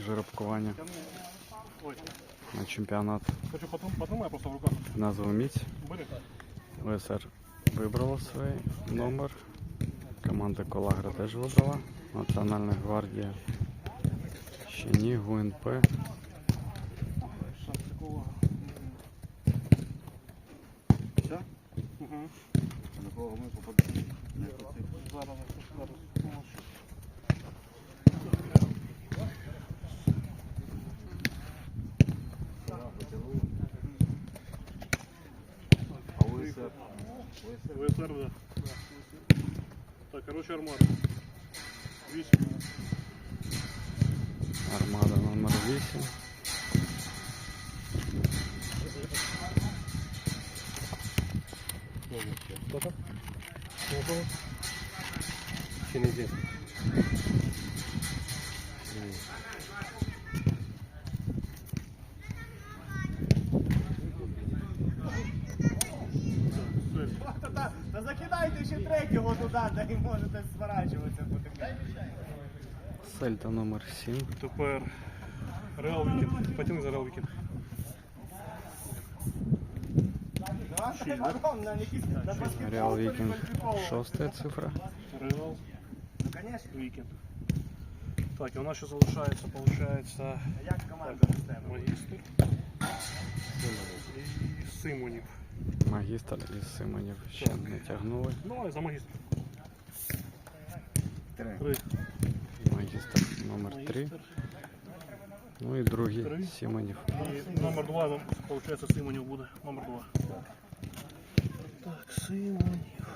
жеребкування на чемпіонат. Хочу потом Назву міць. ВСР вибрала свій номер. Команда Колагра теж вибрала. Національна гвардія. Ще ні, ГУНП. Угу. Зараз. УСР? ВСР, да. Так, короче, армада. Вісім. Армада номер 8. Сколько? Сколько? Ще Та закидайте ще третього туди, де і можете зворачуватися потихеньку. Сельта номер 7. Тепер Реал Вікінг. Потягни за Реал Вікінг. Шість, да? Потом на якісь на баскетбол, Реал то не Вікінг баскетбол. 6 цифра. Реал Ну, конечно. Вікінг. Так, і у нас ще залишається, получається, А як команда система? магістр і Симонів. Магістр із Симонів ще не тягнули. Ну, а за магістр. Три. Три. Магістр номер 3. Магістр. Ну і другий Три. Симонів. І номер два, там, получается, Симонів буде. Номер два. Так, Симонів.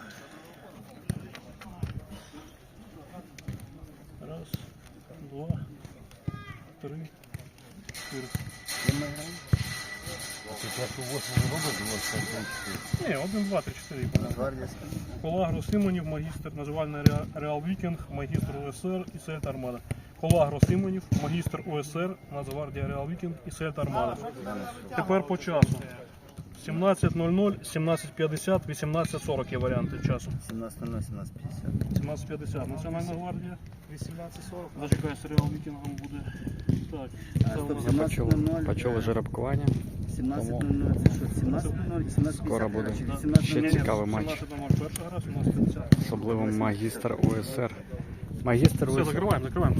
Раз, два, три, чотири. Ні, один, два, три, чотири. по-моєму. Гвардійська. Колагро Симонів, магістр називальний Реал Вікінг, магістр УСР і Сельта Армада. Колагро Симонів, магістр УСР, Нацгвардія Реал Вікінг і Сельта Армада. Тепер по часу. 17.00, 17.50, 18.40 є варіанти часу. 17.00, 17.50. 17.50 Національна гвардія, 18.40. Зачекай, з Реал Вікінгом буде. Так, це у нас Ми почули, 17.00, почули е, жеребкування. 17.00, це що? 17.00, 17.50? Скоро буде. Чи Да. 18.00? Ще Ні-ні, цікавий матч. 17 номер перша гра, 17.50. Особливо магістр УСР. Магістр Все, УСР. закриваємо, закриваємо.